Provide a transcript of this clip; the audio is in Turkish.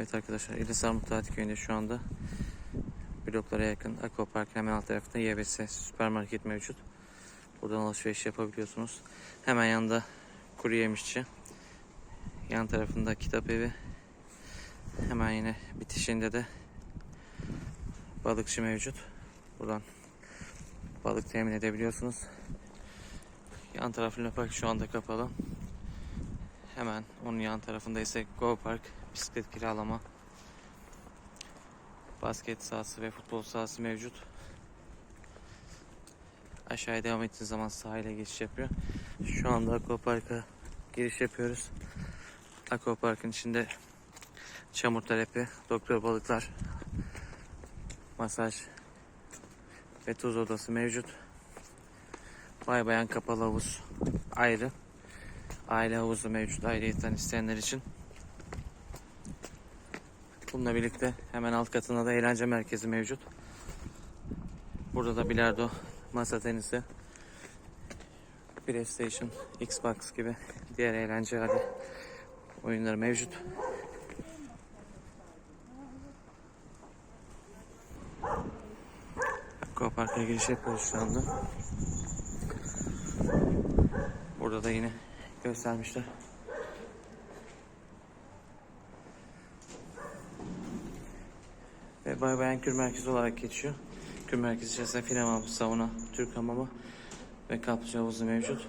Evet arkadaşlar İlis Armut Tatil Köyü'nde şu anda bloklara yakın Aquapark hemen alt tarafında YBS süpermarket mevcut. Buradan alışveriş yapabiliyorsunuz. Hemen yanında kuru yemişçi. Yan tarafında kitap evi. Hemen yine bitişinde de balıkçı mevcut. Buradan balık temin edebiliyorsunuz. Yan tarafı Park şu anda kapalı. Hemen onun yan tarafında ise Go Park bisiklet kiralama, basket sahası ve futbol sahası mevcut. Aşağıya devam ettiğiniz zaman sahile geçiş yapıyor. Şu anda Aquapark'a giriş yapıyoruz. Aquapark'ın içinde çamur terapi, doktor balıklar, masaj ve tuz odası mevcut. Bay bayan kapalı havuz ayrı. Aile havuzu mevcut ayrıyetten isteyenler için. Bununla birlikte hemen alt katında da eğlence merkezi mevcut. Burada da bilardo, masa tenisi, PlayStation, Xbox gibi diğer eğlence hali oyunları mevcut. Aquapark'a giriş yapıyoruz şu. Burada da yine göstermişler. Ve Bay Bayan Kür Merkezi olarak geçiyor. Kür Merkezi içerisinde film hamamı, sauna, Türk hamamı ve kaplıca havuzu mevcut.